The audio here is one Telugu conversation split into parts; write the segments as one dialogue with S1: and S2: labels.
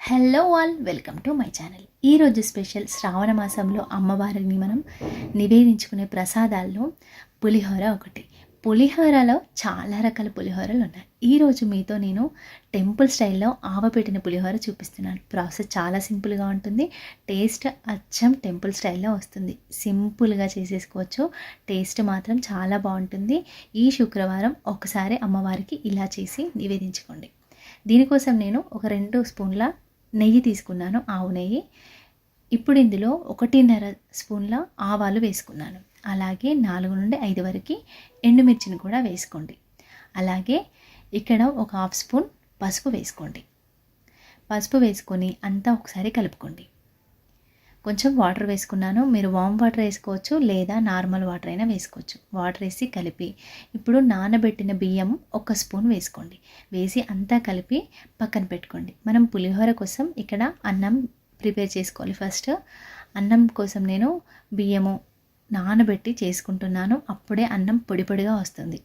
S1: Hello all welcome to my channel. ఈరోజు స్పెషల్ శ్రావణ మాసంలో అమ్మవారిని మనం నివేదించుకునే ప్రసాదాల్లో పులిహోర ఒకటి. పులిహోరలో చాలా రకాల పులిహోరలు ఉన్నాయి. ఈరోజు మీతో నేను టెంపుల్ స్టైల్లో ఆవపెట్టిన పులిహోర చూపిస్తున్నాను. ప్రాసెస్ చాలా సింపుల్గా ఉంటుంది. టేస్ట్ అచ్చం టెంపుల్ స్టైల్లో వస్తుంది. సింపుల్గా చేసేసుకోవచ్చు. టేస్ట్ మాత్రం చాలా బాగుంటుంది. ఈ శుక్రవారం ఒకసారి అమ్మవారికి ఇలా చేసి నివేదించుకోండి. దీనికోసం నేను ఒక రెండు స్పూన్ల నెయ్యి తీసుకున్నాను ఆవు నెయ్యి. ఇప్పుడు ఇందులో ఒకటిన్నర స్పూన్ల ఆవాలు వేసుకున్నాను. అలాగే నాలుగు నుండి ఐదు వరకు ఎండుమిర్చిని కూడా వేసుకోండి. అలాగే ఇక్కడ ఒక హాఫ్ స్పూన్ పసుపు వేసుకోండి. పసుపు వేసుకొని అంతా ఒకసారి కలుపుకోండి. కొంచెం వాటర్ వేసుకున్నాను. మీరు వామ్ వాటర్ వేసుకోవచ్చు లేదా నార్మల్ వాటర్ అయినా వేసుకోవచ్చు. వాటర్ వేసి కలిపి ఇప్పుడు నానబెట్టిన బియ్యం ఒక స్పూన్ వేసుకోండి. వేసి అంతా కలిపి పక్కన పెట్టుకోండి. మనం పులిహోర కోసం ఇక్కడ అన్నం ప్రిపేర్ చేసుకోవాలి. ఫస్ట్ అన్నం కోసం నేను బియ్యము నానబెట్టి చేసుకుంటున్నాను. అప్పుడే అన్నం పొడి పొడిగా వస్తుంది.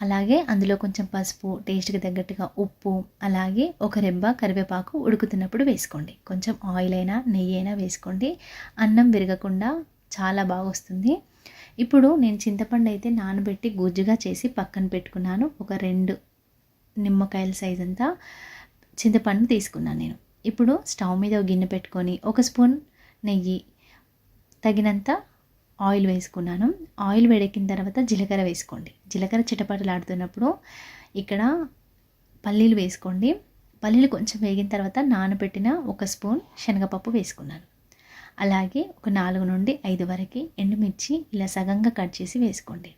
S1: అలాగే అందులో కొంచెం పసుపు టేస్ట్కి తగ్గట్టుగా ఉప్పు అలాగే ఒక రెబ్బ కరివేపాకు ఉడుకుతున్నప్పుడు వేసుకోండి. కొంచెం ఆయిల్ అయినా నెయ్యి అయినా వేసుకోండి. అన్నం విరగకుండా చాలా బాగా వస్తుంది. ఇప్పుడు నేను చింతపండు అయితే నానబెట్టి గుజ్జుగా చేసి పక్కన పెట్టుకున్నాను. ఒక రెండు నిమ్మకాయల సైజ్ అంతా చింతపండు తీసుకున్నాను నేను. ఇప్పుడు స్టవ్ మీద గిన్నె పెట్టుకొని ఒక స్పూన్ నెయ్యి తగినంత ఆయిల్ వేసుకున్నాను. ఆయిల్ వేడెక్కిన తర్వాత జీలకర్ర వేసుకోండి. జీలకర్ర చిటపటలాడుతున్నప్పుడు ఇక్కడ పల్లీలు వేసుకోండి. పల్లీలు కొంచెం వేగిన తర్వాత నానబెట్టిన ఒక స్పూన్ శనగపప్పు వేసుకున్నాను. అలాగే ఒక నాలుగు నుండి ఐదు వరకు ఎండుమిర్చి ఇలా సగంగా కట్ చేసి వేసుకోండి.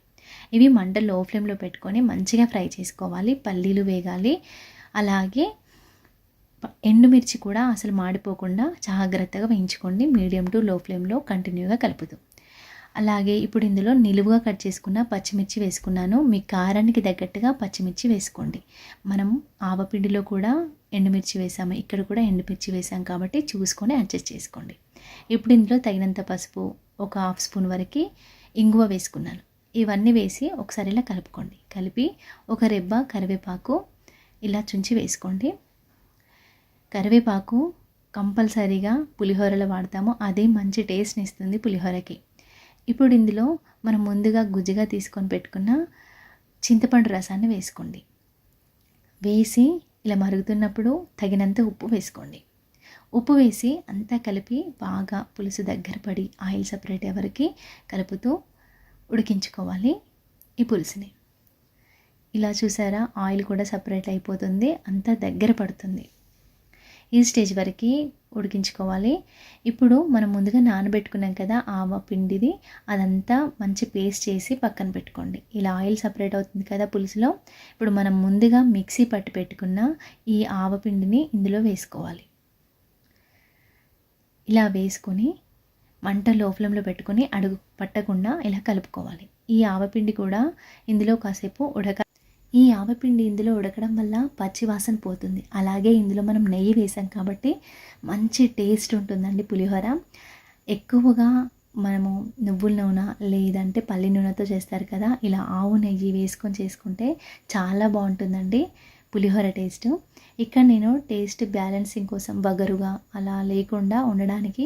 S1: ఇవి మంట లో ఫ్లేమ్లో పెట్టుకొని మంచిగా ఫ్రై చేసుకోవాలి. పల్లీలు వేగాలి. అలాగే ఎండుమిర్చి కూడా అసలు మాడిపోకుండా జాగ్రత్తగా వేయించుకోండి. మీడియం టు లో ఫ్లేమ్లో కంటిన్యూగా కలుపుతూ. అలాగే ఇప్పుడు ఇందులో నిలువుగా కట్ చేసుకున్న పచ్చిమిర్చి వేసుకున్నాను. మీ కారానికి తగ్గట్టుగా పచ్చిమిర్చి వేసుకోండి. మనం ఆవపిండిలో కూడా ఎండుమిర్చి వేసాము. ఇక్కడ కూడా ఎండుమిర్చి వేసాం కాబట్టి చూసుకొని అడ్జస్ట్ చేసుకోండి. ఇప్పుడు ఇందులో తగినంత పసుపు ఒక హాఫ్ స్పూన్ వరకు ఇంగువ వేసుకున్నాను. ఇవన్నీ వేసి ఒకసారి ఇలా కలుపుకోండి. కలిపి ఒక రెబ్బ కరివేపాకు ఇలా చుంచి వేసుకోండి. కరివేపాకు కంపల్సరీగా పులిహోరలో వాడతాము. అదే మంచి టేస్ట్ని ఇస్తుంది పులిహోరకి. ఇప్పుడు ఇందులో మనం ముందుగా గుజ్జుగా తీసుకొని పెట్టుకున్న చింతపండు రసాన్ని వేసుకోండి. వేసి ఇలా మరుగుతున్నప్పుడు తగినంత ఉప్పు వేసుకోండి. ఉప్పు వేసి అంతా కలిపి బాగా పులుసు దగ్గర పడి ఆయిల్ సపరేట్ ఎవరికి కలుపుతూ ఉడికించుకోవాలి ఈ పులుసుని. ఇలా చూసారా? ఆయిల్ కూడా సపరేట్ అయిపోతుంది అంతా దగ్గర పడుతుంది. ఈ స్టేజ్ వరకు ఉడికించుకోవాలి. ఇప్పుడు మనం ముందుగా నానబెట్టుకున్నాం కదా ఆవ పిండిది అదంతా మంచి పేస్ట్ చేసి పక్కన పెట్టుకోండి. ఇలా ఆయిల్ సపరేట్ అవుతుంది కదా పులుసులో. ఇప్పుడు మనం ముందుగా మిక్సీ పట్టి పెట్టుకున్న ఈ ఆవ పిండిని ఇందులో వేసుకోవాలి. ఇలా వేసుకొని మంట లో ఫ్లేమ్లో పెట్టుకొని అడుగు పట్టకుండా ఇలా కలుపుకోవాలి. ఈ ఆవపిండి కూడా ఇందులో కాసేపు ఉడక ఈ ఆవపిండి ఇందులో ఉడకడం వల్ల పచ్చి వాసన పోతుంది. అలాగే ఇందులో మనం నెయ్యి వేసాం కాబట్టి మంచి టేస్ట్ ఉంటుందండి పులిహోర. ఎక్కువగా మనము నువ్వుల నూనె లేదంటే పల్లి నూనెతో చేస్తారు కదా ఇలా ఆవు నెయ్యి వేసుకొని చేసుకుంటే చాలా బాగుంటుందండి పులిహోర టేస్ట్. ఇక్కడ నేను టేస్ట్ బ్యాలెన్సింగ్ కోసం వగరుగా అలా లేకుండా ఉండడానికి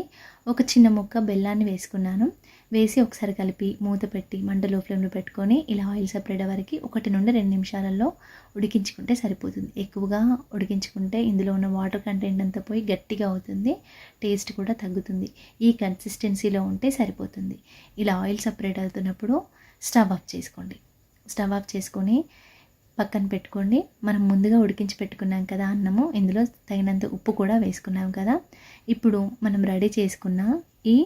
S1: ఒక చిన్న ముక్క బెల్లాన్ని వేసుకున్నాను. వేసి ఒకసారి కలిపి మూత పెట్టి మంటలో ఫ్లేమ్లో పెట్టుకొని ఇలా ఆయిల్ సపరేట్ వరకు ఒకటి నుండి రెండు నిమిషాలలో ఉడికించుకుంటే సరిపోతుంది. ఎక్కువగా ఉడికించుకుంటే ఇందులో ఉన్న వాటర్ కంటెంట్ అంతా పోయి గట్టిగా అవుతుంది టేస్ట్ కూడా తగ్గుతుంది. ఈ కన్సిస్టెన్సీలో ఉంటే సరిపోతుంది. ఇలా ఆయిల్ సపరేట్ అవుతున్నప్పుడు స్టవ్ ఆఫ్ చేసుకోండి. స్టవ్ ఆఫ్ చేసుకొని పక్కన పెట్టుకోండి. మనం ముందుగా ఉడికించి పెట్టుకున్నాం కదా అన్నము ఇందులో తగినంత ఉప్పు కూడా వేసుకున్నాం కదా. ఇప్పుడు మనం రెడీ చేసుకున్న ఈ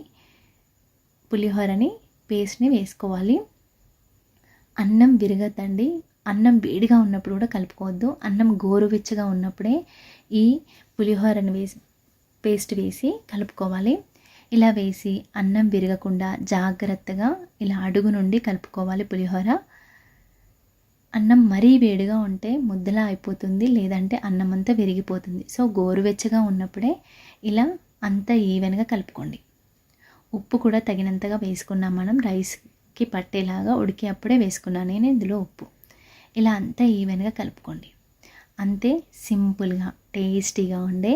S1: పులిహోరని పేస్ట్ని వేసుకోవాలి. అన్నం విరగద్దండి. అన్నం వేడిగా ఉన్నప్పుడు కూడా కలుపుకోవద్దు. అన్నం గోరువెచ్చగా ఉన్నప్పుడే ఈ పులిహోరని వేసి పేస్ట్ వేసి కలుపుకోవాలి. ఇలా వేసి అన్నం విరగకుండా జాగ్రత్తగా ఇలా అడుగు నుండి కలుపుకోవాలి పులిహోర. అన్నం మరీ వేడిగా ఉంటే ముద్దలా అయిపోతుంది లేదంటే అన్నం అంతా విరిగిపోతుంది. సో గోరువెచ్చగా ఉన్నప్పుడే ఇలా అంతా ఈవెన్గా కలుపుకోండి. ఉప్పు కూడా తగినంతగా వేసుకున్నాం మనం. రైస్కి పట్టేలాగా ఉడికి అప్పుడే వేసుకున్నాను. నేను ఇందులో ఉప్పు. ఇలా అంతా ఈవెన్గా కలుపుకోండి. అంతే సింపుల్గా టేస్టీగా ఉండే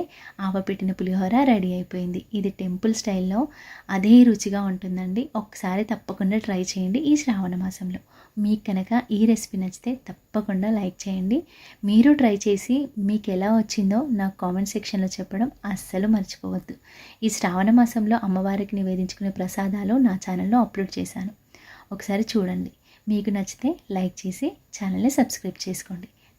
S1: ఆవపెట్టిన పులిహోర రెడీ అయిపోయింది. ఇది టెంపుల్ స్టైల్లో అదే రుచిగా ఉంటుందండి. ఒకసారి తప్పకుండా ట్రై చేయండి ఈ శ్రావణ మాసంలో. మీకు కనుక ఈ రెసిపీ నచ్చితే తప్పకుండా లైక్ చేయండి. మీరు ట్రై చేసి మీకు ఎలా వచ్చిందో నాకు కామెంట్ సెక్షన్లో చెప్పడం అస్సలు మర్చిపోవద్దు. ఈ శ్రావణ మాసంలో అమ్మవారికి నివేదించుకునే ప్రసాదాలు నా ఛానల్లో అప్లోడ్ చేశాను. ఒకసారి చూడండి. మీకు నచ్చితే లైక్ చేసి ఛానల్ని సబ్స్క్రైబ్ చేసుకోండి.